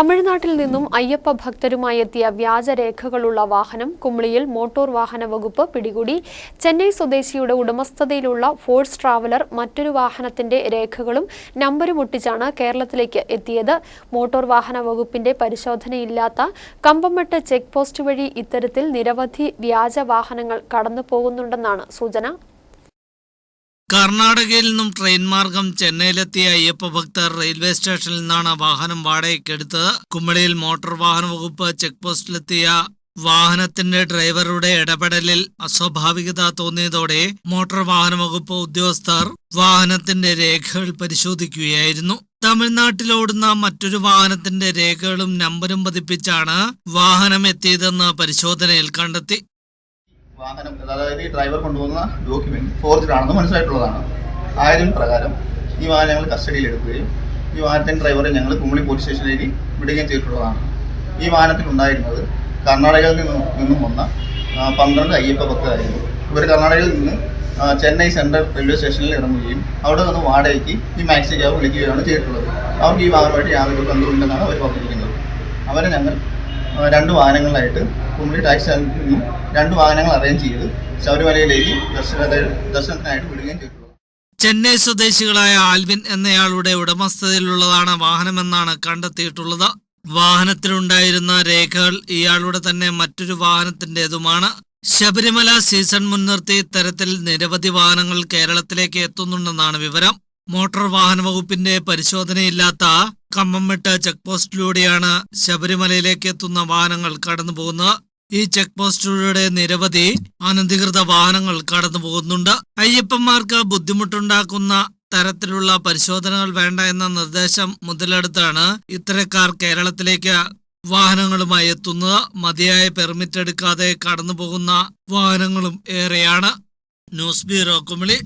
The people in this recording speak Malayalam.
തമിഴ്നാട്ടിൽ നിന്നും അയ്യപ്പ ഭക്തരുമായി എത്തിയ വ്യാജരേഖകളുള്ള വാഹനം കുമളിയിൽ മോട്ടോർ വാഹന വകുപ്പ് പിടികൂടി. ചെന്നൈ സ്വദേശിയുടെ ഉടമസ്ഥതയിലുള്ള ഫോഴ്സ് ട്രാവലർ മറ്റൊരു വാഹനത്തിന്റെ രേഖകളും നമ്പരും ഒട്ടിച്ചാണ് കേരളത്തിലേക്ക് എത്തിയത്. മോട്ടോർ വാഹന വകുപ്പിന്റെ പരിശോധനയില്ലാത്ത കമ്പമട്ട് ചെക്ക് പോസ്റ്റ് വഴി ഇത്തരത്തിൽ നിരവധി വ്യാജ വാഹനങ്ങൾ കടന്നു പോകുന്നുണ്ടെന്നാണ് സൂചന. കർണാടകയിൽ നിന്നും ട്രെയിൻ മാർഗം ചെന്നൈയിലെത്തിയ അയ്യപ്പ ഭക്തർ റെയിൽവേ സ്റ്റേഷനിൽ നിന്നാണ് വാഹനം വാടകയ്ക്കെടുത്തത് കുമ്മളിയിൽ മോട്ടോർ വാഹന വകുപ്പ് ചെക്ക് പോസ്റ്റിലെത്തിയ വാഹനത്തിന്റെ ഡ്രൈവറുടെ ഇടപെടലിൽ അസ്വാഭാവികത തോന്നിയതോടെ മോട്ടോർ വാഹന വകുപ്പ് ഉദ്യോഗസ്ഥർ വാഹനത്തിന്റെ രേഖകൾ പരിശോധിക്കുകയായിരുന്നു. തമിഴ്നാട്ടിലോടുന്ന മറ്റൊരു വാഹനത്തിന്റെ രേഖകളും നമ്പരും പതിപ്പിച്ചാണ് വാഹനം എത്തിയതെന്ന് പരിശോധനയിൽ കണ്ടെത്തി. വാഹനം അതായത് ഈ ഡ്രൈവർ കൊണ്ടുപോകുന്ന ഡോക്യുമെന്റ് ഫോർജഡ് ആണെന്ന് മനസ്സിലായിട്ടുള്ളതാണ്. ആയതിന് പ്രകാരം ഈ വാഹനം ഞങ്ങൾ കസ്റ്റഡിയിൽ എടുക്കുകയും ഈ വാഹനത്തിന്റെ ഡ്രൈവറെ ഞങ്ങൾ കുമളി പോലീസ് സ്റ്റേഷനിലേക്ക് വിടുകയും ചെയ്തിട്ടുള്ളതാണ്. ഈ വാഹനത്തിൽ ഉണ്ടായിരുന്നത് കർണാടകയിൽ നിന്നും നിന്നും വന്ന പന്ത്രണ്ട് അയ്യപ്പ ഭക്തരായിരുന്നു. ഇവർ കർണാടകയിൽ നിന്ന് ചെന്നൈ സെൻട്രൽ റെയിൽവേ സ്റ്റേഷനിൽ ഇറങ്ങുകയും അവിടെ നിന്ന് വാടകയ്ക്ക് ഈ മാക്സി ക്യാബ് വിളിക്കുകയാണ് ചെയ്തിട്ടുള്ളത്. അവർക്ക് ഈ വാഹനമായിട്ട് യാതൊരു ബന്ധമില്ലെന്നാണ് അവർ പറഞ്ഞിരിക്കുന്നത്. അവരെ ഞങ്ങൾ രണ്ട് വാഹനങ്ങളിലായിട്ട് കുമളി ടാക്സി നിന്നും രണ്ട് വാഹനങ്ങൾ അറേഞ്ച് ചെയ്ത് ശബരിമലയിലേക്ക് ദർശന ദർശനത്തിനായിട്ട് വിടുകയും ചെയ്തു. ചെന്നൈ സ്വദേശികളായ ആൽവിൻ എന്നയാളുടെ ഉടമസ്ഥതയിലുള്ളതാണ് വാഹനമെന്നാണ് കണ്ടെത്തിയിട്ടുള്ളത്. വാഹനത്തിലുണ്ടായിരുന്ന രേഖകൾ ഇയാളുടെ തന്നെ മറ്റൊരു വാഹനത്തിന്റേതുമാണ് ശബരിമല സീസൺ മുൻനിർത്തി ഇത്തരത്തിൽ നിരവധി വാഹനങ്ങൾ കേരളത്തിലേക്ക് എത്തുന്നുണ്ടെന്നാണ് വിവരം. മോട്ടോർ വാഹന വകുപ്പിന്റെ പരിശോധനയില്ലാത്ത കമ്മംമെട്ട് ചെക്ക് പോസ്റ്റിലൂടെയാണ് ശബരിമലയിലേക്ക് എത്തുന്ന വാഹനങ്ങൾ കടന്നു പോകുന്നത് ഈ ചെക്ക് പോസ്റ്റിലൂടെ നിരവധി അനധികൃത വാഹനങ്ങൾ കടന്നു പോകുന്നുണ്ട് അയ്യപ്പന്മാർക്ക് ബുദ്ധിമുട്ടുണ്ടാക്കുന്ന തരത്തിലുള്ള പരിശോധനകൾ വേണ്ട എന്ന നിർദ്ദേശം മുതലെടുത്താണ് ഇത്തരക്കാർ കേരളത്തിലേക്ക് വാഹനങ്ങളുമായി എത്തുന്നത്. മതിയായ പെർമിറ്റ് എടുക്കാതെ കടന്നു പോകുന്ന വാഹനങ്ങളും ഏറെയാണ്. News bureau Kumily.